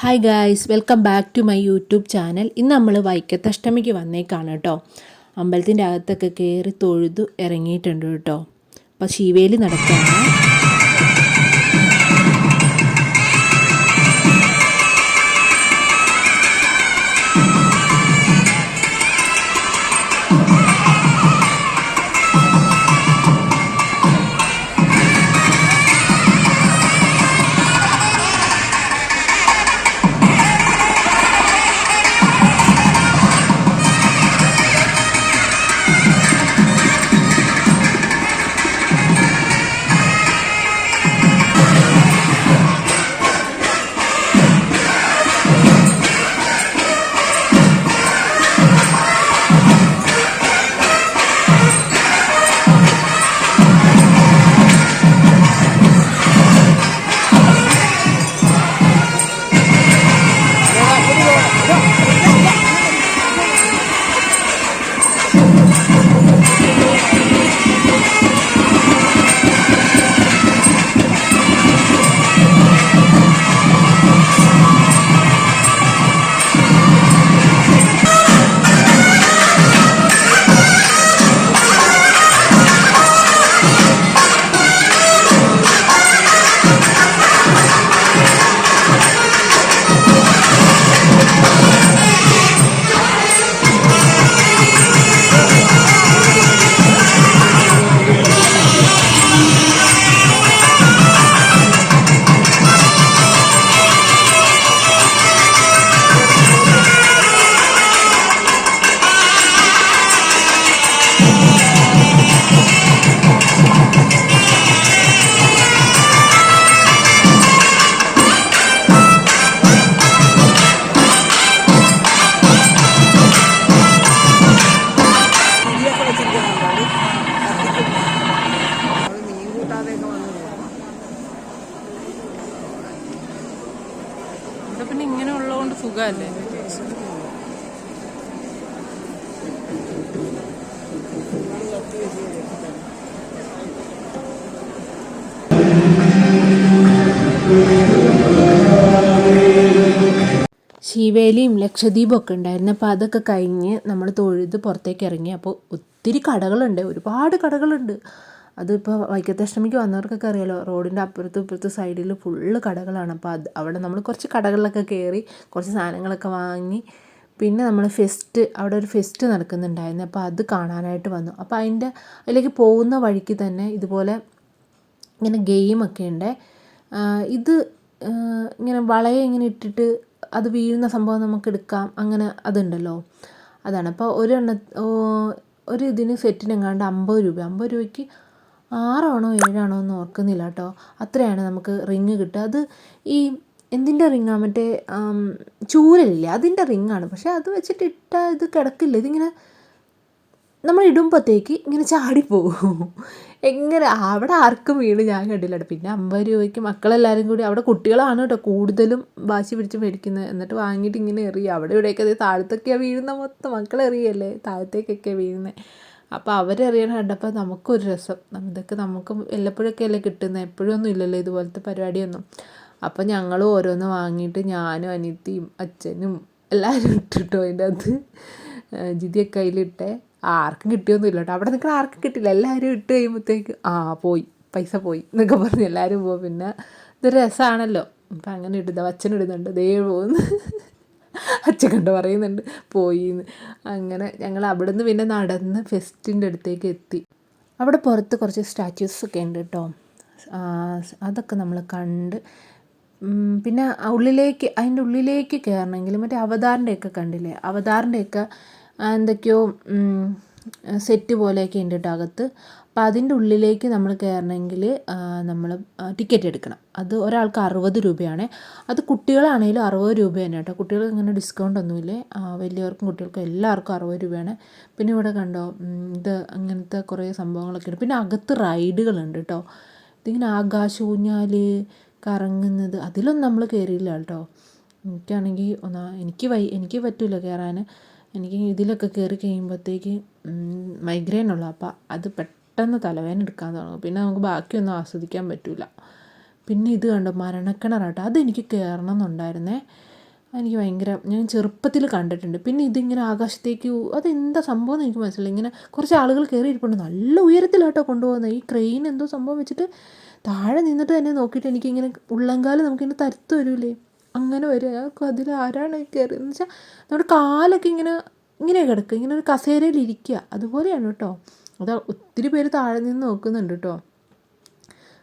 Hi guys welcome back to my YouTube channel ഇന്ന് നമ്മൾ വൈക്കത്തഷ്ടമിക്ക് വന്നേക്കാണ് കേട്ടോ അമ്പലത്തിന്റെ അകത്തൊക്കെ കയറി തൊഴുതു ഇറങ്ങിയിട്ടുണ്ട് കേട്ടോ അപ്പോൾ ശിവേലി നടക്കുകയാണ് ഇവിടെ പിന്നെ ഇങ്ങനെ ഉള്ളതുകൊണ്ട് സുഖമല്ലേ? ശിവേലിയും ലക്ഷദ്വീപും ഒക്കെ ഉണ്ടായിരുന്നു. അപ്പോൾ അതൊക്കെ കഴിഞ്ഞ് നമ്മൾ തൊഴുത് പുറത്തേക്ക് ഇറങ്ങി. അപ്പോൾ ഒത്തിരി കടകളുണ്ട്. ഒരുപാട് കടകളുണ്ട്. അതിപ്പോൾ വൈക്കത്തഷ്ടമിക്ക് വന്നവർക്കൊക്കെ അറിയാലോ റോഡിന്റെ അപ്പുറത്തും ഇപ്പുറത്തും സൈഡിൽ ഫുള്ള് കടകളാണ്. അപ്പോൾ അത് അവിടെ നമ്മൾ കുറച്ച് കടകളിലൊക്കെ കയറി കുറച്ച് സാധനങ്ങളൊക്കെ വാങ്ങി. പിന്നെ നമ്മൾ ഫെസ്റ്റ് അവിടെ ഒരു ഫെസ്റ്റ് നടക്കുന്നുണ്ടായിരുന്നു. അപ്പോൾ അത് കാണാനായിട്ട് വന്നു. അപ്പോൾ അതിന്റെ അതിലേക്ക് പോകുന്ന വഴിക്ക് തന്നെ ഇതുപോലെ ഇങ്ങനെ ഗെയിമൊക്കെ ഉണ്ട്. ഇത് ഇങ്ങനെ വളയെ ഇങ്ങനെ ഇട്ടിട്ട് അത് വീഴുന്ന സംഭവം നമുക്ക് എടുക്കാം അങ്ങനെ അതുണ്ടല്ലോ. അതാണ്. അപ്പോൾ ഒരെണ്ണ ഒരു ഇതിന് സെറ്റിനെങ്ങാണ്ട് അമ്പത് രൂപ. അമ്പത് രൂപയ്ക്ക് ആറാണോ ഏഴാണോ എന്ന് ഓർക്കുന്നില്ല കേട്ടോ. അത്രയാണ് നമുക്ക് റിങ് കിട്ടുക. അത് ഈ എന്തിന്റെ റിങ്ങാണ് മറ്റേ ചൂരല്ലേ അതിന്റെ റിങ്ങാണ്. പക്ഷേ അത് വെച്ചിട്ട് ഇട്ടാൽ ഇത് കിടക്കില്ല. ഇതിങ്ങനെ നമ്മൾ ഇടുമ്പോഴത്തേക്ക് ഇങ്ങനെ ചാടിപ്പോകും എങ്ങനെ അവിടെ ആർക്കും വീണ് ഞാൻ കണ്ടില്ല പിന്നെ അമ്പത് രൂപയ്ക്ക് മക്കളെല്ലാവരും കൂടി അവിടെ കുട്ടികളാണ് കേട്ടോ കൂടുതലും വാശി പിടിച്ച് മേടിക്കുന്നത്. എന്നിട്ട് വാങ്ങിയിട്ട് ഇങ്ങനെ എറിയുക അവിടെ ഇവിടെയൊക്കെ അത് താഴത്തൊക്കെയാണ് വീഴുന്ന മൊത്തം മക്കളെറിയല്ലേ? താഴത്തേക്കൊക്കെ വീഴുന്നത് അപ്പോൾ അവരെറിയണ കണ്ടപ്പോൾ നമുക്കൊരു രസം. ഇതൊക്കെ നമുക്ക് വല്ലപ്പോഴൊക്കെ അല്ലേ കിട്ടുന്നത് എപ്പോഴും ഒന്നും ഇല്ലല്ലോ ഇതുപോലത്തെ പരിപാടിയൊന്നും. അപ്പോൾ ഞങ്ങൾ ഓരോന്ന് വാങ്ങിയിട്ട് ഞാനും അനിയത്തിയും അച്ഛനും എല്ലാവരും ഇട്ടിട്ടോ അതിന്റെ അകത്ത്. ജിതിയൊക്കെ അതിലിട്ടെ. ആർക്കും കിട്ടിയൊന്നുമില്ല കേട്ടോ അവിടെ നിൽക്കുന്ന ആർക്കും കിട്ടില്ല എല്ലാവരും ഇട്ട് കഴിയുമ്പോഴത്തേക്ക് ആ പോയി. പൈസ പോയി എന്നൊക്കെ പറഞ്ഞ് എല്ലാവരും പോകും പിന്നെ ഇതൊരു രസമാണല്ലോ അപ്പം അങ്ങനെ ഇടുന്നത്. അച്ഛൻ ഇടുന്നുണ്ട്. ദേ പോകുന്നു. അച്ഛൻ കണ്ട് പറയുന്നുണ്ട് പോയി അങ്ങനെ ഞങ്ങൾ അവിടെ നിന്ന് പിന്നെ നടന്ന് ഫെസ്റ്റിന്റെ അടുത്തേക്ക് എത്തി. അവിടെ പുറത്ത് കുറച്ച് സ്റ്റാച്യൂസ് ഒക്കെ ഉണ്ട് കേട്ടോ. അതൊക്കെ നമ്മൾ കണ്ട് പിന്നെ ഉള്ളിലേക്ക് അതിന്റെ ഉള്ളിലേക്ക് കയറണമെങ്കിൽ മറ്റേ അവതാറിന്റെയൊക്കെ കണ്ടില്ലേ? അവതാറിന്റെയൊക്കെ എന്തൊക്കെയോ സെറ്റ് പോലെയൊക്കെ ഉണ്ട് കേട്ടോ അകത്ത്. അപ്പോൾ അതിന്റെ ഉള്ളിലേക്ക് നമ്മൾ കയറണമെങ്കിൽ നമ്മൾ ടിക്കറ്റ് എടുക്കണം. അത് ഒരാൾക്ക് അറുപത് രൂപയാണ്. അത് കുട്ടികളാണെങ്കിലും അറുപത് രൂപ തന്നെ കേട്ടോ. കുട്ടികൾക്ക് ഇങ്ങനെ ഡിസ്കൗണ്ട് ഒന്നുമില്ലേ? വലിയവർക്കും കുട്ടികൾക്കും എല്ലാവർക്കും അറുപത് രൂപയാണ്. പിന്നെ ഇവിടെ കണ്ടോ ഇത് അങ്ങനത്തെ കുറേ സംഭവങ്ങളൊക്കെ ഉണ്ട്. പിന്നെ അകത്ത് റൈഡുകളുണ്ട് കേട്ടോ. ഇതിങ്ങനെ ആകാശൂഞ്ഞാൽ കറങ്ങുന്നത് അതിലൊന്നും നമ്മൾ കയറിയില്ല കേട്ടോ. എനിക്കാണെങ്കിൽ ഒന്നാ എനിക്ക് വൈ എനിക്ക് പറ്റില്ല കയറാൻ എനിക്ക് ഇതിലൊക്കെ കയറി കഴിയുമ്പോഴത്തേക്ക് മൈഗ്രെയിൻ ഉള്ള. അപ്പം അത് പെട്ടെന്ന് തലവേദന എടുക്കാൻ തുടങ്ങും. പിന്നെ നമുക്ക് ബാക്കിയൊന്നും ആസ്വദിക്കാൻ പറ്റില്ല പിന്നെ ഇത് കണ്ടോ മരണക്കിണറാട്ടോ അതെനിക്ക് കയറണം എന്നുണ്ടായിരുന്നേ. എനിക്ക് ഭയങ്കര ഞാൻ ചെറുപ്പത്തിൽ കണ്ടിട്ടുണ്ട്. പിന്നെ ഇതിങ്ങനെ ആകാശത്തേക്ക് അതെന്താ സംഭവം എന്ന് എനിക്ക് മനസ്സിലായി ഇങ്ങനെ കുറച്ച് ആളുകൾ കയറി ഇരിപ്പുണ്ട് നല്ല ഉയരത്തിലാട്ടോ കൊണ്ടുപോകുന്നത് ഈ ക്രെയിൻ എന്തോ സംഭവം വെച്ചിട്ട് താഴെ നിന്നിട്ട് തന്നെ നോക്കിയിട്ട് എനിക്കിങ്ങനെ ഉള്ളങ്കാലം നമുക്കിങ്ങനെ തരുത്ത് വരൂലേ. അങ്ങനെ വരിക. ഞങ്ങൾക്ക് അതിൽ ആരാണ് കയറിയെന്ന് വെച്ചാൽ നമ്മുടെ കാലൊക്കെ ഇങ്ങനെ ഇങ്ങനെ കിടക്കുക. ഇങ്ങനെ ഒരു കസേരയിൽ ഇരിക്കുക. അതുപോലെയാണ് കേട്ടോ. അത് ഒത്തിരി പേര് താഴെ നിന്ന് നോക്കുന്നുണ്ട് കേട്ടോ.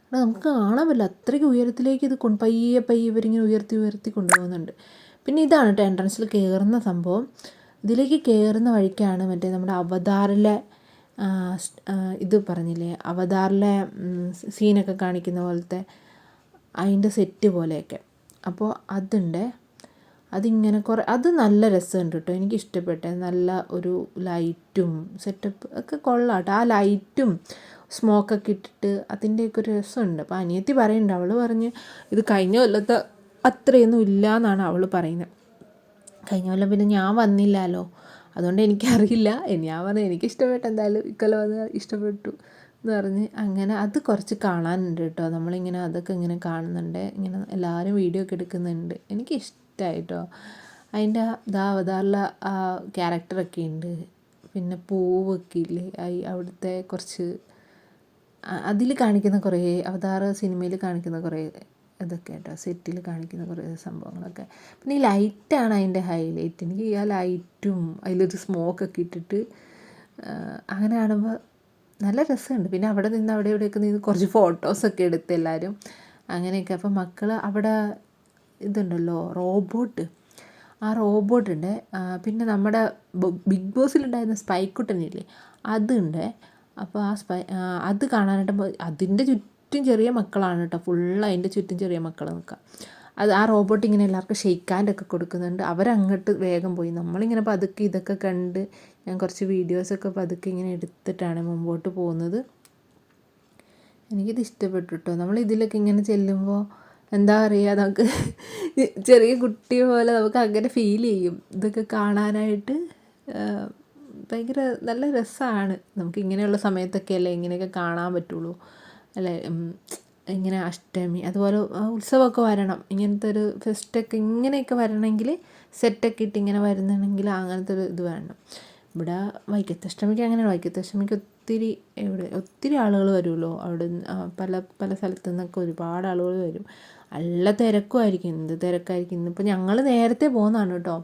എടാ നമുക്ക് കാണാൻ പറ്റില്ല. അത്രയ്ക്ക് ഉയരത്തിലേക്ക് ഇത് കൊണ്ട് പയ്യെ പയ്യെ ഇവരിങ്ങനെ ഉയർത്തി ഉയർത്തി കൊണ്ടുപോകുന്നുണ്ട്. പിന്നെ ഇതാണ് കേട്ടോ എൻട്രൻസിൽ കയറുന്ന സംഭവം. ഇതിലേക്ക് കയറുന്ന വഴിക്കാണ് മറ്റേ നമ്മുടെ അവതാറിലെ ഇത് പറഞ്ഞില്ലേ? അവതാറിലെ സീനൊക്കെ കാണിക്കുന്ന പോലത്തെ അതിന്റെ സെറ്റ് പോലെയൊക്കെ. അപ്പോൾ അതുണ്ട്. അതിങ്ങനെ കുറേ അത് നല്ല രസമുണ്ട് കേട്ടോ എനിക്ക് ഇഷ്ടപ്പെട്ടത് നല്ല ഒരു ലൈറ്റും സെറ്റപ്പ് ഒക്കെ കൊള്ളാം കേട്ടോ ആ ലൈറ്റും സ്മോക്കൊക്കെ ഇട്ടിട്ട് അതിന്റെയൊക്കെ ഒരു രസമുണ്ട്. അപ്പോൾ അനിയത്തി പറയുന്നുണ്ട് അവൾ പറഞ്ഞ് ഇത് കഴിഞ്ഞ കൊല്ലത്തെ അത്രയൊന്നും ഇല്ല എന്നാണ് അവൾ പറയുന്നത്. കഴിഞ്ഞ കൊല്ലം പിന്നെ ഞാൻ വന്നില്ലല്ലോ അതുകൊണ്ട് എനിക്കറിയില്ല. ഞാൻ പറഞ്ഞു എനിക്ക് ഇഷ്ടപ്പെട്ടു എന്തായാലും ഇക്കൊല്ലം വന്ന് ഇഷ്ടപ്പെട്ടു. എന്ന് പറഞ്ഞ് അങ്ങനെ അത് കുറച്ച് കാണാനുണ്ട് കേട്ടോ. നമ്മളിങ്ങനെ അതൊക്കെ ഇങ്ങനെ കാണുന്നുണ്ട്. ഇങ്ങനെ എല്ലാവരും വീഡിയോ ഒക്കെ എടുക്കുന്നുണ്ട്. എനിക്ക് ഇഷ്ടമായി കേട്ടോ അതിന്റെ ആ അവതാറിലെ ആ ക്യാരക്ടറൊക്കെ ഉണ്ട്. പിന്നെ പൂവൊക്കെ ഇല്ലേ ഈ അവിടുത്തെ കുറച്ച് അതിൽ കാണിക്കുന്ന കുറേ അവതാർ സിനിമയിൽ കാണിക്കുന്ന കുറേ ഇതൊക്കെ കേട്ടോ. സെറ്റിൽ കാണിക്കുന്ന കുറേ സംഭവങ്ങളൊക്കെ. പിന്നെ ഈ ലൈറ്റാണ് അതിന്റെ ഹൈലൈറ്റ് എനിക്ക് ആ ലൈറ്റും അതിലൊരു സ്മോക്കൊക്കെ ഇട്ടിട്ട് അങ്ങനെ കാണുമ്പോൾ നല്ല രസമുണ്ട്. പിന്നെ അവിടെ നിന്ന് അവിടെ ഇവിടെയൊക്കെ നിന്ന് കുറച്ച് ഫോട്ടോസൊക്കെ എടുത്ത് എല്ലാവരും അങ്ങനെയൊക്കെ. അപ്പോൾ മക്കൾ അവിടെ ഇതുണ്ടല്ലോ റോബോട്ട് ആ റോബോട്ടുണ്ട് പിന്നെ നമ്മുടെ ബിഗ് ബോസിലുണ്ടായിരുന്ന സ്പൈക്കുട്ടനില്ലേ അതുണ്ട്. അപ്പോൾ ആ സ്പൈ അത് കാണാനായിട്ട് അതിന്റെ ചുറ്റും ചെറിയ മക്കളാണ് കേട്ടോ ഫുള്ള് അതിന്റെ ചുറ്റും ചെറിയ മക്കൾ നിൽക്കുക അത് ആ റോബോട്ട് ഇങ്ങനെ എല്ലാവർക്കും ഷെയ്ക്ക് ഹാൻഡൊക്കെ കൊടുക്കുന്നുണ്ട്. അവരങ്ങോട്ട് വേഗം പോയി. നമ്മളിങ്ങനെ പതുക്കെ ഇതൊക്കെ കണ്ട് ഞാൻ കുറച്ച് വീഡിയോസൊക്കെ പതുക്കെ ഇങ്ങനെ എടുത്തിട്ടാണ് മുമ്പോട്ട് പോകുന്നത്. എനിക്കിത് ഇഷ്ടപ്പെട്ടു കേട്ടോ നമ്മൾ ഇതിലൊക്കെ ഇങ്ങനെ ചെല്ലുമ്പോൾ എന്താ പറയുക നമുക്ക് ചെറിയ കുട്ടിയെ പോലെ നമുക്ക് അങ്ങനെ ഫീൽ ചെയ്യും. ഇതൊക്കെ കാണാനായിട്ട് ഭയങ്കര നല്ല രസമാണ് നമുക്ക് ഇങ്ങനെയുള്ള സമയത്തൊക്കെ അല്ലേ ഇങ്ങനെയൊക്കെ കാണാൻ പറ്റുള്ളൂ. അല്ലേ? ഇങ്ങനെ അഷ്ടമി അതുപോലെ ഉത്സവമൊക്കെ വരണം. ഇങ്ങനത്തെ ഒരു ഫെസ്റ്റൊക്കെ ഇങ്ങനെയൊക്കെ വരണമെങ്കിൽ സെറ്റൊക്കെ ഇട്ട് ഇങ്ങനെ വരുന്നുണ്ടെങ്കിൽ അങ്ങനത്തെ ഒരു ഇത് വേണം. ഇവിടെ വൈക്കത്തഷ്ടമിക്ക് അങ്ങനെയാണ് വൈക്കത്തഷ്ടമിക്ക് ഒത്തിരി ഇവിടെ ഒത്തിരി ആളുകൾ വരുമല്ലോ. അവിടെ പല പല സ്ഥലത്തു നിന്നൊക്കെ ഒരുപാട് ആളുകൾ വരും. നല്ല തിരക്കുമായിരിക്കും. എന്ത് തിരക്കായിരിക്കും? ഇന്നിപ്പോൾ ഞങ്ങൾ നേരത്തെ പോകുന്നതാണ് കേട്ടോ.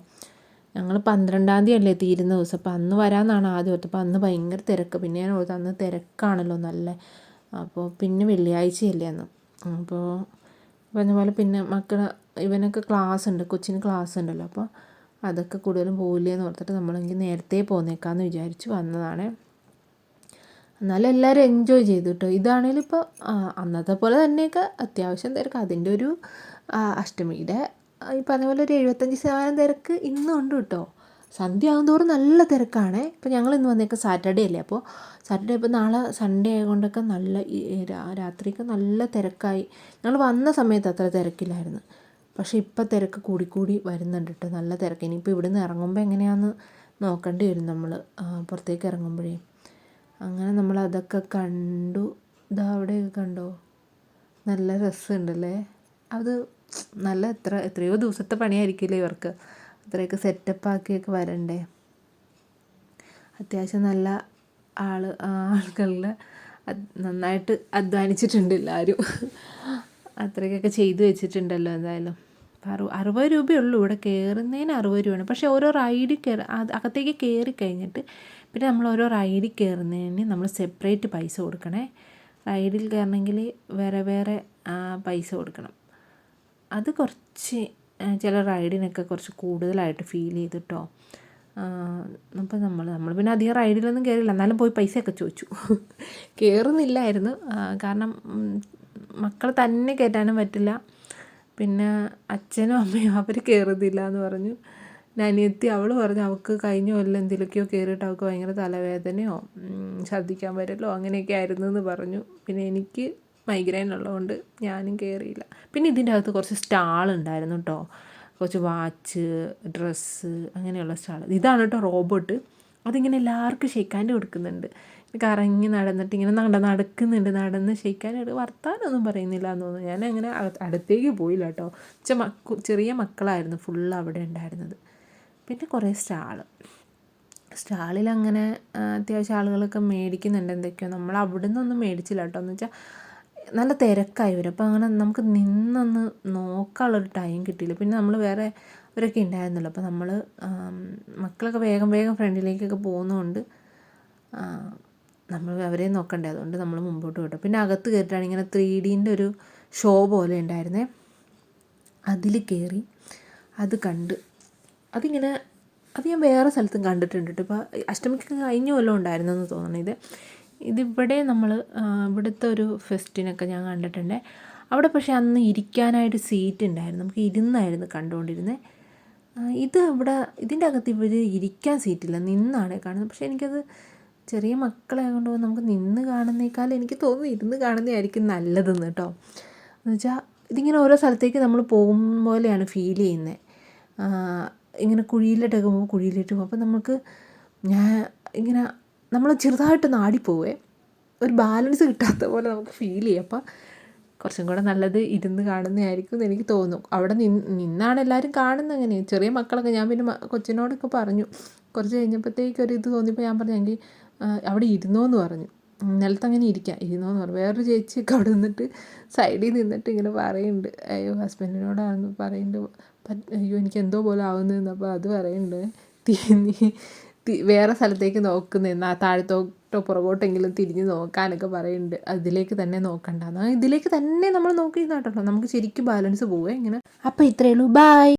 ഞങ്ങൾ പന്ത്രണ്ടാം തീയതി അല്ലേ തീരുന്ന ദിവസം. അപ്പോൾ അന്ന് വരാമെന്നാണ് ആദ്യം ഓർത്തത്. അന്ന് ഭയങ്കര തിരക്ക്. പിന്നെ ഞാൻ ഓർത്ത് അന്ന് തിരക്കാണല്ലോ നല്ല അപ്പോൾ പിന്നെ വെള്ളിയാഴ്ചയല്ലേ അന്ന്. അപ്പോൾ പറഞ്ഞ പോലെ പിന്നെ മക്കൾ ഇവനൊക്കെ ക്ലാസ് ഉണ്ട് കൊച്ചിന് ക്ലാസ് ഉണ്ടല്ലോ. അപ്പോൾ അതൊക്കെ കൂടുതലും പോവില്ലേന്ന് ഓർത്തിട്ട് നമ്മളെങ്കിൽ നേരത്തെ പോന്നേക്കാന്ന് വിചാരിച്ച് വന്നതാണ്. എന്നാലും എല്ലാവരും എൻജോയ് ചെയ്തു കേട്ടോ ഇതാണേലും ഇപ്പോൾ അന്നത്തെ പോലെ തന്നെയൊക്കെ അത്യാവശ്യം തിരക്ക്. അതിന്റെ ഒരു അഷ്ടമിയുടെ ഈ പറഞ്ഞ പോലെ ഒരു എഴുപത്തഞ്ച് ശതമാനം തിരക്ക് ഇന്നും ഉണ്ട് കേട്ടോ സന്ധ്യ ആകുന്തോറും നല്ല തിരക്കാണ്. ഇപ്പം ഞങ്ങൾ ഇന്ന് വന്നേക്ക് സാറ്റർഡേ അല്ലേ? അപ്പോൾ സാറ്റർഡേ ഇപ്പോൾ നാളെ സൺഡേ ആയതുകൊണ്ടൊക്കെ നല്ല ഈ രാ- രാത്രിയൊക്കെ നല്ല തിരക്കായി. ഞങ്ങൾ വന്ന സമയത്ത് അത്ര തിരക്കില്ലായിരുന്നു. പക്ഷേ ഇപ്പം തിരക്ക് കൂടിക്കൂടി വരുന്നുണ്ട് കേട്ടോ നല്ല തിരക്ക്. ഇനിയിപ്പോൾ ഇവിടുന്ന് ഇറങ്ങുമ്പോൾ എങ്ങനെയാണെന്ന് നോക്കേണ്ടി വരും നമ്മൾ പുറത്തേക്ക് ഇറങ്ങുമ്പോഴേ. അങ്ങനെ നമ്മൾ അതൊക്കെ കണ്ടു. ഇതാ അവിടെയൊക്കെ കണ്ടോ? നല്ല രസമുണ്ടല്ലേ? അത് നല്ല എത്ര എത്രയോ ദിവസത്തെ പണിയായിരിക്കില്ലേ ഇവർക്ക്? അത്രയൊക്കെ സെറ്റപ്പ് ആക്കിയൊക്കെ വരണ്ടേ? അത്യാവശ്യം നല്ല ആൾ ആളുകളിൽ നന്നായിട്ട് അധ്വാനിച്ചിട്ടുണ്ട് എല്ലാവരും അത്രയ്ക്കൊക്കെ ചെയ്തു വെച്ചിട്ടുണ്ടല്ലോ എന്തായാലും. അറു അറുപത് രൂപയേ ഉള്ളൂ. ഇവിടെ കയറുന്നതിന് അറുപത് രൂപയാണ്. പക്ഷേ ഓരോ റൈഡിൽ കയറി അകത്തേക്ക് കയറി കഴിഞ്ഞിട്ട് പിന്നെ നമ്മൾ ഓരോ റൈഡിൽ കയറുന്നതിന് നമ്മൾ സെപ്പറേറ്റ് പൈസ കൊടുക്കണേ. റൈഡിൽ കയറണമെങ്കിൽ വേറെ വേറെ പൈസ കൊടുക്കണം. അത് കുറച്ച് ചില റൈഡിനൊക്കെ കുറച്ച് കൂടുതലായിട്ട് ഫീൽ ചെയ്തിട്ടോ. അപ്പോൾ നമ്മൾ നമ്മൾ പിന്നെ അധികം റൈഡിലൊന്നും കയറിയില്ല എന്നാലും പോയി പൈസയൊക്കെ ചോദിച്ചു. കയറുന്നില്ലായിരുന്നു കാരണം മക്കൾ തന്നെ കയറ്റാനും പറ്റില്ല. പിന്നെ അച്ഛനും അമ്മയും അവർ കയറുന്നില്ല എന്ന് പറഞ്ഞു നനിയത്തി അവൾ പറഞ്ഞു അവൾക്ക് കഴിഞ്ഞ കൊല്ലം എന്തിലൊക്കെയോ കയറിയിട്ട് അവൾക്ക് ഭയങ്കര തലവേദനയോ ഛർദ്ദിക്കാൻ വരലോ അങ്ങനെയൊക്കെ ആയിരുന്നു എന്ന് പറഞ്ഞു. പിന്നെ എനിക്ക് മൈഗ്രെയിൻ ഉള്ളതുകൊണ്ട് ഞാനും കയറിയില്ല പിന്നെ ഇതിന്റെ അകത്ത് കുറച്ച് സ്റ്റാൾ ഉണ്ടായിരുന്നു കേട്ടോ കുറച്ച് വാച്ച് ഡ്രസ്സ് അങ്ങനെയുള്ള സ്റ്റാൾ ഇതാണ് കേട്ടോ റോബോട്ട് അതിങ്ങനെ എല്ലാവർക്കും ഷെയ്ക്കാന്റെ കൊടുക്കുന്നുണ്ട്. കറങ്ങി നടന്നിട്ട് ഇങ്ങനെ നട നടക്കുന്നുണ്ട്. നടന്ന് ഷെയ്ക്കാനായിട്ട് വർത്താനൊന്നും പറയുന്നില്ല എന്ന് തോന്നുന്നു. ഞാൻ അങ്ങനെ അടുത്തേക്ക് പോയില്ല കേട്ടോ ചെ ചെറിയ മക്കളായിരുന്നു ഫുൾ അവിടെ ഉണ്ടായിരുന്നത്. പിന്നെ കുറേ സ്റ്റാൾ സ്റ്റാളിൽ അങ്ങനെ അത്യാവശ്യം ആളുകളൊക്കെ മേടിക്കുന്നുണ്ട് എന്തൊക്കെയോ. നമ്മൾ അവിടെ നിന്നൊന്നും മേടിച്ചില്ല കേട്ടോ എന്ന് വെച്ചാൽ നല്ല തിരക്കായി വരും. അപ്പോൾ അങ്ങനെ നമുക്ക് നിന്നൊന്ന് നോക്കാനുള്ളൊരു ടൈം കിട്ടിയില്ല. പിന്നെ നമ്മൾ വേറെ അവരൊക്കെ ഉണ്ടായിരുന്നല്ലോ അപ്പോൾ നമ്മൾ മക്കളൊക്കെ വേഗം വേഗം ഫ്രണ്ടിലേക്കൊക്കെ പോകുന്നതുകൊണ്ട് നമ്മൾ അവരെ നോക്കണ്ടേ. അതുകൊണ്ട് നമ്മൾ മുമ്പോട്ട് വിട്ടു. പിന്നെ അകത്ത് കയറിയിട്ടാണ് ഇങ്ങനെ ത്രീ ഡീന്റെ ഒരു ഷോ പോലെ ഉണ്ടായിരുന്നേ അതിൽ കയറി അത് കണ്ട് അതിങ്ങനെ അത് ഞാൻ വേറെ സ്ഥലത്തും കണ്ടിട്ടുണ്ട് ഇപ്പോൾ അഷ്ടമിക്ക് കഴിഞ്ഞ കൊല്ലം ഉണ്ടായിരുന്നെന്ന് തോന്നുന്നു ഇത്. ഇതിവിടെ നമ്മൾ ഇവിടുത്തെ ഒരു ഫെസ്റ്റിനൊക്കെ ഞാൻ കണ്ടിട്ടുണ്ട്. അവിടെ പക്ഷേ അന്ന് ഇരിക്കാനായിട്ട് സീറ്റ് ഉണ്ടായിരുന്നു നമുക്ക് ഇരുന്നായിരുന്നു കണ്ടുകൊണ്ടിരുന്നത് ഇത് ഇവിടെ ഇതിന്റെ അകത്ത് ഇവർ ഇരിക്കാൻ സീറ്റില്ല. നിന്നാണ് കാണുന്നത്. പക്ഷേ എനിക്കത് ചെറിയ മക്കളെ കൊണ്ട് നമുക്ക് നിന്ന് കാണുന്നേക്കാൾ എനിക്ക് തോന്നുന്നു ഇരുന്ന് കാണുന്നതായിരിക്കും നല്ലതെന്ന് കേട്ടോ. എന്ന് വെച്ചാൽ ഇതിങ്ങനെ ഓരോ സ്ഥലത്തേക്ക് നമ്മൾ പോകും പോലെയാണ് ഫീൽ ചെയ്യുന്നത് ഇങ്ങനെ കുഴിയിലിട്ടൊക്കെ പോകുമ്പോൾ കുഴിയിലിട്ട് പോകും. അപ്പോൾ നമുക്ക് ഞാൻ ഇങ്ങനെ നമ്മൾ ചെറുതായിട്ടൊന്ന് ആടിപ്പോവേ ഒരു ബാലൻസ് കിട്ടാത്ത പോലെ നമുക്ക് ഫീൽ ചെയ്യും. അപ്പോൾ കുറച്ചും കൂടെ നല്ലത് ഇരുന്ന് കാണുന്നതായിരിക്കും എന്ന് എനിക്ക് തോന്നും. അവിടെ നിന്ന് നിന്നാണ് എല്ലാവരും കാണുന്നത് അങ്ങനെ ചെറിയ മക്കളൊക്കെ ഞാൻ പിന്നെ കൊച്ചിനോടൊക്കെ പറഞ്ഞു. കുറച്ച് കഴിഞ്ഞപ്പോഴത്തേക്ക് ഒരു ഇത് തോന്നിയപ്പോൾ ഞാൻ പറഞ്ഞു എങ്കിൽ അവിടെ ഇരുന്നോന്ന് പറഞ്ഞു. നിലത്ത് അങ്ങനെ ഇരിക്കാം. ഇരുന്നോന്ന് പറഞ്ഞു. വേറൊരു ചേച്ചിയൊക്കെ അവിടെ നിന്നിട്ട് സൈഡിൽ നിന്നിട്ട് ഇങ്ങനെ പറയുന്നുണ്ട്. അയ്യോ ഹസ്ബൻഡിനോടാണെന്ന് പറയുന്നുണ്ട്. അയ്യോ എനിക്ക് എന്തോ പോലെ ആവുന്നതെന്ന്. അപ്പോൾ അത് പറയുന്നുണ്ട്. നീ- വേറെ സ്ഥലത്തേക്ക് നോക്കുന്ന താഴത്തോട്ടോ പുറകോട്ടെങ്കിലും തിരിഞ്ഞ് നോക്കാനൊക്കെ പറയുന്നുണ്ട് അതിലേക്ക് തന്നെ നോക്കണ്ടെന്ന് ഇതിലേക്ക് തന്നെ നമ്മൾ നോക്കി കേട്ടോ നമുക്ക് ശരിക്കും ബാലൻസ് പോവുക ഇങ്ങനെ. അപ്പോൾ ഇത്രയേ ഉള്ളൂ. ബായ്